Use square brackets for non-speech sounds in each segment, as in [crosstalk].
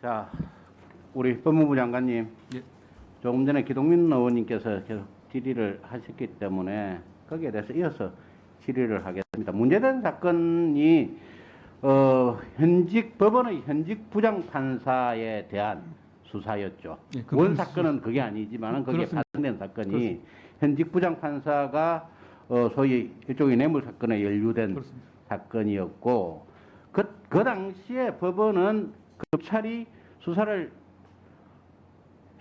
자, 우리 법무부 장관님, 예. 조금 전에 기동민 의원님께서 계속 질의를 하셨기 때문에 거기에 대해서 이어서 질의를 하겠습니다. 문제된 사건이 어, 현직 법원의 현직 부장 판사에 대한 수사였죠. 예, 그원 사건은 그게 거기에 그렇습니다. 파생된 사건이 그렇습니다. 현직 부장 판사가 어, 소위 일종의 뇌물 사건에 연루된 그렇습니다. 사건이었고 그, 그 당시에 법원은 검찰이 수사를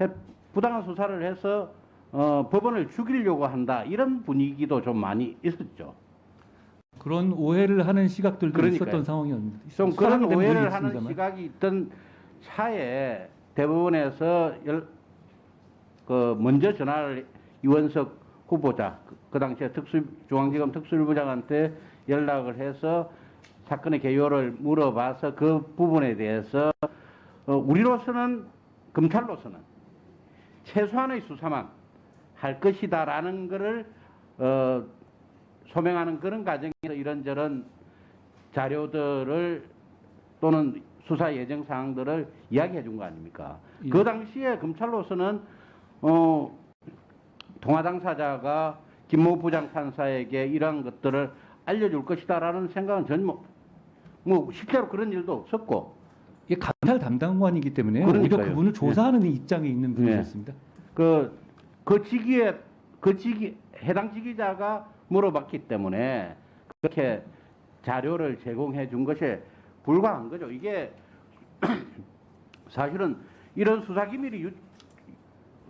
해, 부당한 수사를 해서 어, 법원을 죽이려고 한다 이런 분위기도 좀 많이 있었죠. 그런 오해를 하는 시각들도 그러니까요. 있었던 상황이었는데 좀 그런 오해를 하는 있습니다만. 시각이 있던 차에 대법원에서 열, 그 먼저 전화를 이원석 후보자 그, 그 당시에 특수 중앙지검 특수부장한테 연락을 해서 사건의 개요를 물어봐서 그 부분에 대해서 어, 우리로서는 검찰로서는 최소한의 수사만 할 것이다라는 것을 어, 소명하는 그런 과정에서 이런저런 자료들을 또는 수사 예정 사항들을 이야기해 준 거 아닙니까? 예. 그 당시에 검찰로서는 어, 동화 당사자가 김모 부장 판사에게 이러한 것들을 알려줄 것이다라는 생각은 전혀 뭐, 뭐 실제로 그런 일도 없었고 이게 감찰 담당관이기 때문에 오히려 그러니까요. 그분을 조사하는 입장에 있는 분이었습니다. 그, 그 직위에, 그 직위, 해당 직위자가 물어봤기 때문에 그렇게 자료를 제공해 준 것에 불과한 거죠. 이게 [clears throat] 사실은 이런 수사기밀이 유,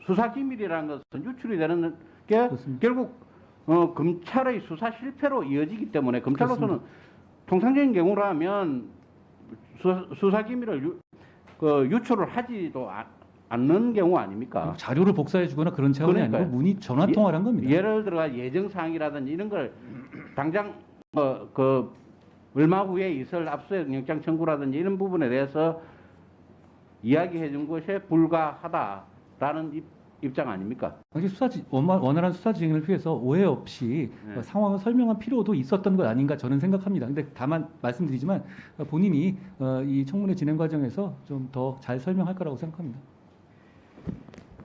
수사기밀이라는 것은 유출이 되는 게 그렇습니다. 결국 어, 검찰의 수사 실패로 이어지기 때문에 검찰로서는 통상적인 경우라면 수, 수사 기밀을 유, 그 유출을 하지도 아- 않는 경우 아닙니까? 자료를 복사해 주거나 그런 차원이 그러니까요. 아니고 문의 전화 통화를 한 겁니다. 예를 들어 예정 사항이라든지 이런 걸 당장 어, 그 얼마 후에 있을 압수수색 영장 청구라든지 이런 부분에 대해서 이야기해 준 것에 불과하다라는 입, 입장 아닙니까? 당시 수사 지- 원마- 원활한 수사 진행을 위해서 오해 없이 네. 어, 상황을 설명한 필요도 있었던 것 아닌가 저는 생각합니다. 근데 다만 말씀드리지만 어, 본인이 어, 이 청문회 진행 과정에서 좀 더 잘 설명할 거라고 생각합니다.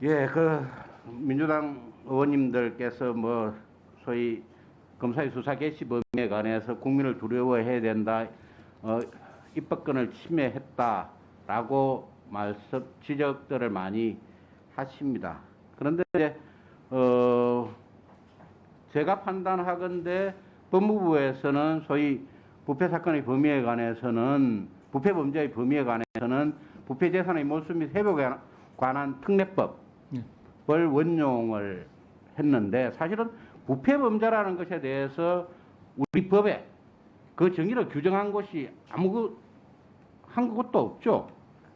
예, 그 민주당 의원님들께서 뭐 소위 검사의 수사 개시 범위에 관해서 국민을 두려워해야 된다, 어, 입법권을 침해했다라고 말씀 지적들을 많이 하십니다. 그런데 이제 어, 제가 판단하건대 법무부에서는 소위 부패 사건의 범위에 관해서는 부패 범죄의 범위에 관해서는 부패 재산의 몰수 및 회복에 관한 특례법 예. 을 원용을 했는데 사실은 부패 범죄라는 것에 대해서 우리 법에 그 정의를 규정한 것이 아무 한 것도 없죠.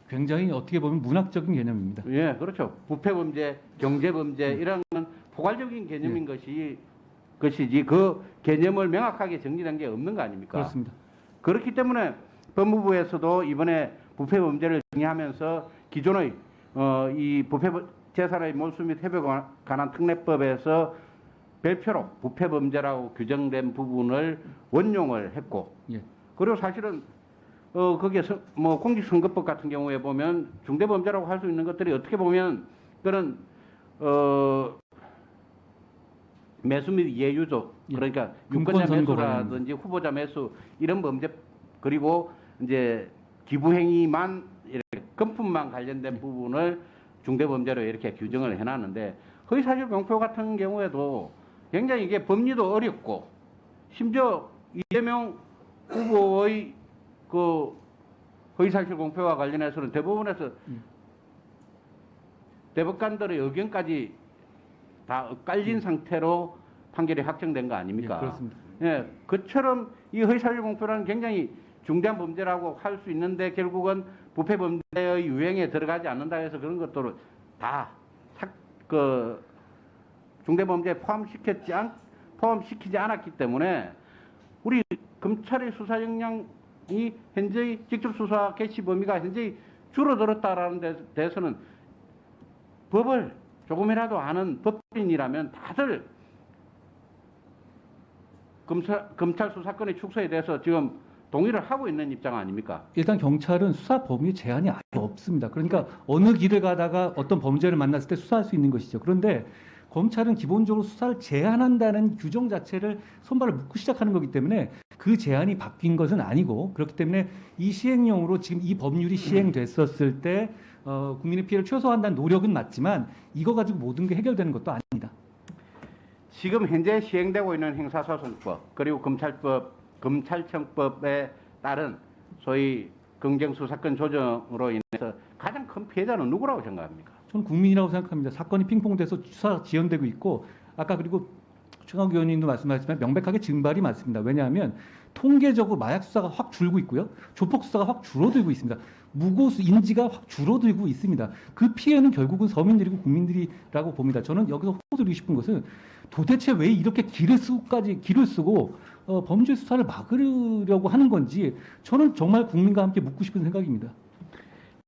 굉장히 어떻게 보면 문학적인 개념입니다. 예, 그렇죠. 부패 범죄, 경제 범죄 이런 건 포괄적인 개념인 것이 것이지 그 개념을 명확하게 정리된 게 없는 거 아닙니까? 그렇습니다. 그렇기 때문에 법무부에서도 이번에 부패 범죄를 정의하면서 기존의 어, 이 부패 범- 재산의 몰수 및 회복에 관한 특례법에서 별표로 부패 범죄라고 규정된 부분을 원용을 했고 예. 그리고 사실은 어 거기에 서- 뭐 공직선거법 같은 경우에 보면 중대 범죄라고 할 수 있는 것들이 어떻게 보면 그런 어 매수 및 예유조 예. 그러니까 유권자 매수라든지 후보자 매수 이런 범죄 그리고 이제 기부 행위만 이렇게 금품만 관련된 부분을 중대 범죄로 이렇게 규정을 해놨는데 허위사실 공표 같은 경우에도 굉장히 이게 법리도 어렵고 심지어 이재명 후보의 그 허위사실 공표와 관련해서는 대법원에서 음. 대법관들의 의견까지 다 엇갈린 상태로 판결이 확정된 거 예, 아닙니까? 그렇습니다. 예, 그처럼 이 허위사실 공표라는 굉장히 중대한 범죄라고 할 수 있는데 결국은 부패 범죄의 유행에 들어가지 않는다 해서 그런 것들을 다그 중대 범죄에 포함시켰지 않 포함시키지 않았기 때문에 우리 검찰의 수사 역량 이 현재의 직접 수사 개시 범위가 현재 줄어들었다라는 데 대해서는 법을 조금이라도 아는 법인이라면 다들 검찰, 검찰 수사권의 축소에 대해서 지금 동의를 하고 있는 입장 아닙니까? 일단 경찰은 수사 범위 제한이 아예 없습니다. 그러니까 어느 길을 가다가 어떤 범죄를 만났을 때 수사할 수 있는 것이죠. 그런데 검찰은 기본적으로 수사를 제한한다는 규정 자체를 손발을 묶고 시작하는 거기 때문에 그 제한이 바뀐 것은 아니고 그렇기 때문에 이 시행령으로 지금 이 법률이 시행됐었을 때 어, 국민의 피해를 최소화한다는 노력은 맞지만 이거 가지고 모든 게 해결되는 것도 아닙니다. 지금 현재 시행되고 있는 형사소송법 그리고 검찰법, 검찰청법에 따른 소위 경쟁수사권 조정으로 인해서 가장 큰 피해자는 누구라고 생각합니까? 저는 국민이라고 생각합니다. 사건이 핑퐁돼서 수사 지연되고 있고 아까 그리고 최강 의원님도 말씀하셨지만 명백하게 증발이 많습니다. 왜냐하면 통계적으로 마약 수사가 확 줄고 있고요. 조폭 수사가 확 줄어들고 있습니다. 무고수 인지가 확 줄어들고 있습니다. 그 피해는 결국은 서민들이고 국민들이라고 봅니다. 저는 여기서 호소드리고 싶은 것은 도대체 왜 이렇게 길을 쓰고까지 길을 쓰고 어, 범죄 수사를 막으려고 하는 건지 저는 정말 국민과 함께 묻고 싶은 생각입니다.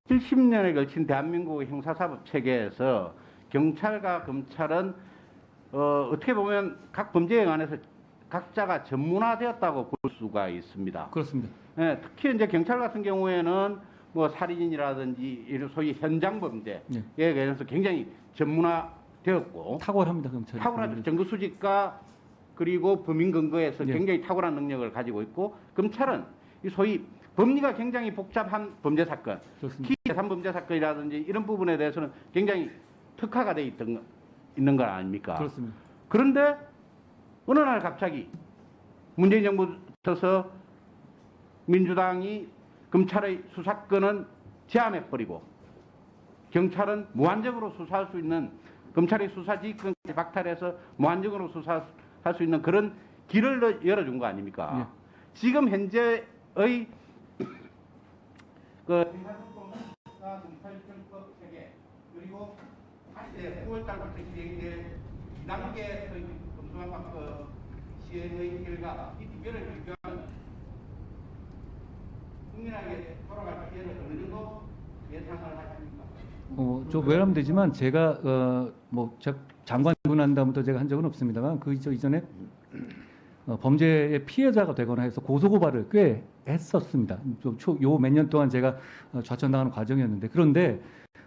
70년에 걸친 대한민국 형사사법 체계에서 경찰과 검찰은 어, 어떻게 보면 각 범죄에 관해서 각자가 전문화되었다고 볼 수가 있습니다. 그렇습니다. 예, 특히 이제 경찰 같은 경우에는 뭐 살인이라든지 이런 소위 현장 범죄에 네. 관해서 굉장히 전문화되었고 탁월합니다 경찰이. 탁월한 정보 수집과 그리고 범인 근거에서 예. 굉장히 탁월한 능력을 가지고 있고 검찰은 이 소위 법리가 굉장히 복잡한 범죄 사건, 예산 범죄 사건이라든지 이런 부분에 대해서는 굉장히 특화가 돼 있던 거- 있는 거 아닙니까? 그렇습니다. 그런데 어느 날 갑자기 문재인 정부 들어서 민주당이 검찰의 수사권은 제한해 버리고 경찰은 무한적으로 수사할 수 있는 검찰의 수사 지휘권까지 박탈해서 무한적으로 수사할 수 있는 그런 길을 너- 열어준 거 아닙니까? 지금 현재의 그 검찰청법 체계 그리고 9월 달부터 시행될 2단계 검수완박법 시행의 결과 이 두 개를 비교하면 국민에게 돌아갈 기회를 어느 정도 예상을 하십니까? 어, 저 외람 되지만 제가 어, 뭐 자- 장관 난 다음부터 제가 한 적은 없습니다만 그 저 이전에 어, 범죄의 피해자가 되거나 해서 고소 고발을 꽤 했었습니다. 요몇 년 동안 제가 어, 좌천당하는 과정이었는데 그런데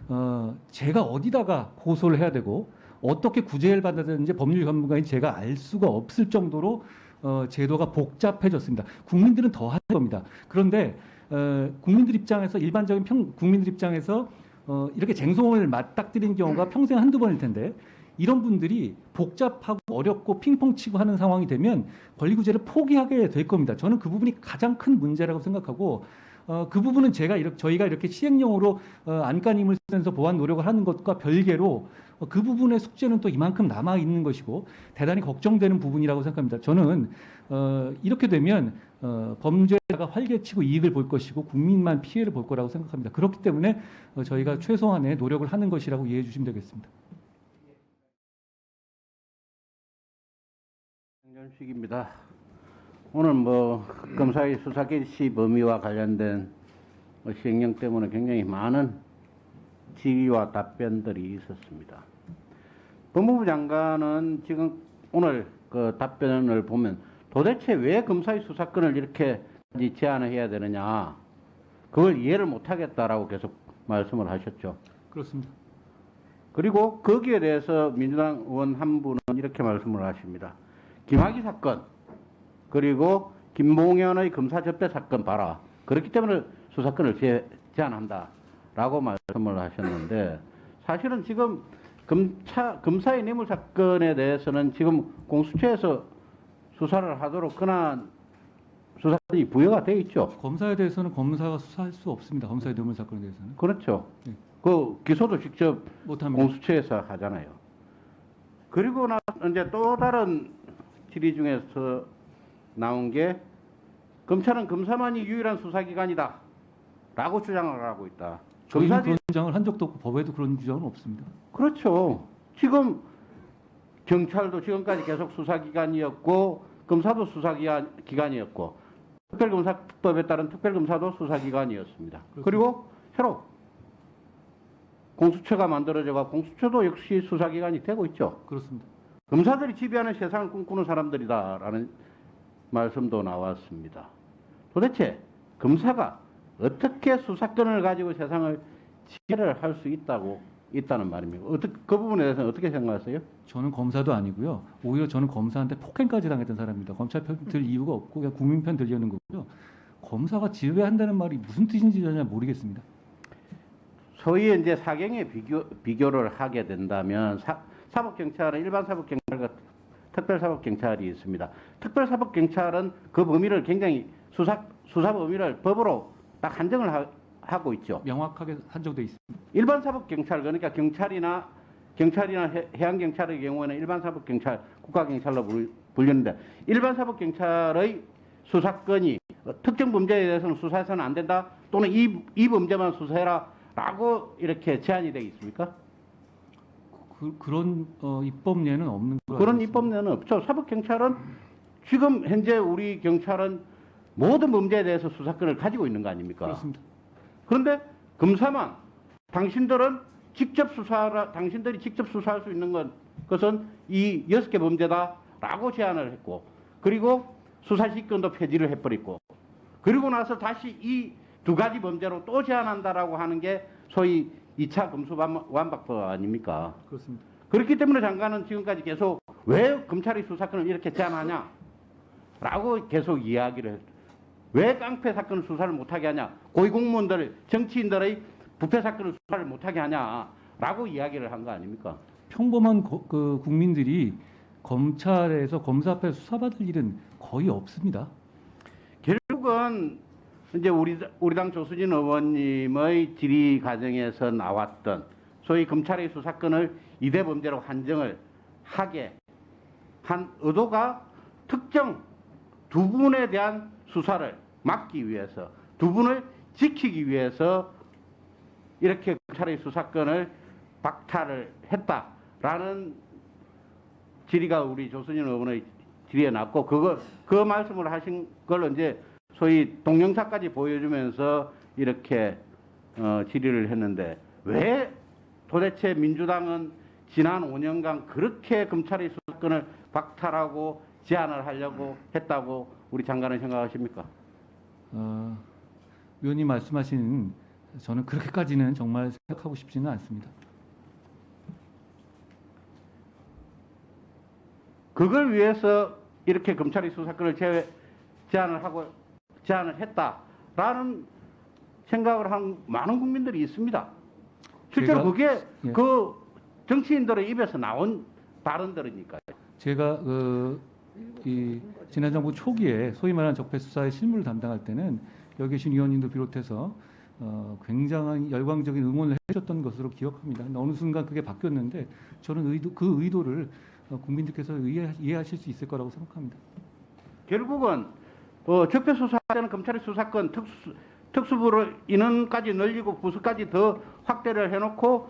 어, 제가 어디다가 고소를 해야 되고 어떻게 구제를 받아야 되는지 법률 전문가인 제가 알 수가 없을 정도로 어, 제도가 복잡해졌습니다. 국민들은 더 할 겁니다. 그런데 어, 국민들 입장에서 일반적인 평, 국민들 입장에서 어, 이렇게 쟁송을 맞닥뜨린 경우가 평생 한두 번일 텐데 이런 분들이 복잡하고 어렵고 핑퐁 치고 하는 상황이 되면 권리구제를 포기하게 될 겁니다. 저는 그 부분이 가장 큰 문제라고 생각하고 어, 그 부분은 제가 이렇게 저희가 이렇게 시행령으로 어, 안간힘을 쓰면서 보완 노력을 하는 것과 별개로 어, 그 부분의 숙제는 또 이만큼 남아 있는 것이고 대단히 걱정되는 부분이라고 생각합니다. 저는 어, 이렇게 되면 어, 범죄가 활개치고 이익을 볼 것이고 국민만 피해를 볼 거라고 생각합니다. 그렇기 때문에 어, 저희가 최소한의 노력을 하는 것이라고 이해해 주시면 되겠습니다. 장전식입니다. 오늘 뭐 검사의 수사 개시 범위와 관련된 뭐 시행령 때문에 굉장히 많은 질의와 답변들이 있었습니다. 법무부 장관은 지금 오늘 그 답변을 보면 도대체 왜 검사의 수사권을 이렇게 제한을 해야 되느냐 그걸 이해를 못하겠다라고 계속 말씀을 하셨죠. 그렇습니다. 그리고 거기에 대해서 민주당 의원 한 분은 이렇게 말씀을 하십니다. 김학의 사건 그리고 김봉현의 검사 접대 사건 봐라. 그렇기 때문에 수사권을 제, 제한한다라고 말씀을 하셨는데 사실은 지금 검차, 검사의 뇌물 사건에 대해서는 지금 공수처에서 수사를 하도록 그난 수사권이 부여가 돼 있죠. 검사에 대해서는 검사가 수사할 수 없습니다. 검사의 뇌물 사건에 대해서는 그렇죠. 네. 그 기소도 직접. 공수처에서 하잖아요. 그리고 나 이제 또 다른 질의 중에서 나온 게 검찰은 검사만이 유일한 수사기관이다 라고 주장을 하고 있다. 저희는 검사들 그런 주장을 한 적도 없고 법에도 그런 주장은 없습니다. 그렇죠. 지금 경찰도 지금까지 계속 수사기관이었고 검사도 수사기관이었고 특별검사법에 따른 특별검사도 수사기관이었습니다. 그렇습니다. 그리고 새로 공수처가 만들어져가 공수처도 역시 수사기관이 되고 있죠. 그렇습니다. 검사들이 지배하는 세상을 꿈꾸는 사람들이다라는 말씀도 나왔습니다. 도대체 검사가 어떻게 수사권을 가지고 세상을 지배를 할 수 있다고 있다는 말입니까? 어떻게 그 부분에 대해서는 어떻게 생각하세요? 저는 검사도 아니고요. 오히려 저는 검사한테 폭행까지 당했던 사람입니다. 검찰 편 들 이유가 없고 그냥 국민 편 들려는 거고요. 검사가 지배한다는 말이 무슨 뜻인지 전혀 모르겠습니다. 소위 이제 사경에 비교 비교를 하게 된다면 사, 사법 경찰은 일반 사법 경찰과 특별 사법 경찰이 있습니다. 특별 사법 경찰은 그 범위를 굉장히 수사 수사 범위를 법으로 딱 한정을 하, 하고 있죠. 명확하게 한정돼 있습니다. 일반 사법 경찰 그러니까 경찰이나 경찰이나 해- 해양 경찰의 경우에는 일반 사법 경찰, 국가 경찰로 불- 불리는데 일반 사법 경찰의 수사권이 어, 특정 범죄에 대해서는 수사해서는 안 된다 또는 이, 이 범죄만 수사해라라고 이렇게 제한이 되어 있습니까? 그, 그런 어, 입법례는 없는 걸로 그런. 입법례는 없죠. 사법 경찰은 지금 현재 우리 경찰은 모든 범죄에 대해서 수사권을 가지고 있는 거 아닙니까? 그렇습니다. 그런데 검사만 당신들은 직접 수사라 당신들이 직접 수사할 수 있는 것 것은 이 여섯 개 범죄다라고 제안을 했고 그리고 수사시권도 폐지를 해버리고 그리고 나서 다시 이 두 가지 범죄로 또 제안한다라고 하는 게 소위 2차 검수완박법 아닙니까? 그렇습니다. 그렇기 때문에 장관은 지금까지 계속 왜 검찰이 수사권을 이렇게 제한하냐? 라고 계속 이야기를. 왜 깡패 사건을 수사를 못하게 하냐? 고위공무원들, 정치인들의 부패 사건을 수사를 못하게 하냐? 라고 이야기를 한 거 아닙니까? 평범한 거- 그 국민들이 검찰에서 검사 앞에 수사받을 일은 거의 없습니다. 결국은 이제 우리 우리 당 조수진 의원님의 질의 과정에서 나왔던 소위 검찰의 수사권을 이대 범죄로 한정을 하게 한 의도가 특정 두 분에 대한 수사를 막기 위해서 두 분을 지키기 위해서 이렇게 검찰의 수사권을 박탈을 했다라는 질의가 우리 조순인 의원의 질의에 났고 그거 그 말씀을 하신 걸 이제 소위 동영상까지 보여주면서 이렇게 어, 질의를 했는데 왜 도대체 민주당은 지난 5년간 그렇게 검찰의 수사권을 박탈하고 제한을 하려고 했다고 우리 장관은 생각하십니까? 어, 의원님 말씀하신 저는 그렇게까지는 정말 생각하고 싶지는 않습니다. 그걸 위해서 이렇게 검찰의 수사권을 제, 제한을 하고 제한을 했다라는 생각을 한 많은 국민들이 있습니다. 실제로 그게 예. 그 정치인들의 입에서 나온 발언들이니까요. 제가 그, 이 지난 정부 초기에 소위 말하는 적폐 수사의 실무를 담당할 때는 여기 계신 의원님도 비롯해서 어, 굉장한 열광적인 응원을 해주셨던 것으로 기억합니다. 어느 순간 그게 바뀌었는데 저는 의도, 그 의도를 어, 국민들께서 이해, 이해하실 수 있을 거라고 생각합니다. 결국은 어, 적폐 수사할 때는 검찰의 수사권 특수 특수부를 인원까지 늘리고 부서까지 더 확대를 해놓고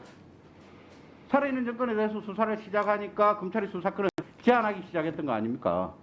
살아있는 정권에 대해서 수사를 시작하니까 검찰의 수사권을 제한하기 시작했던 거 아닙니까?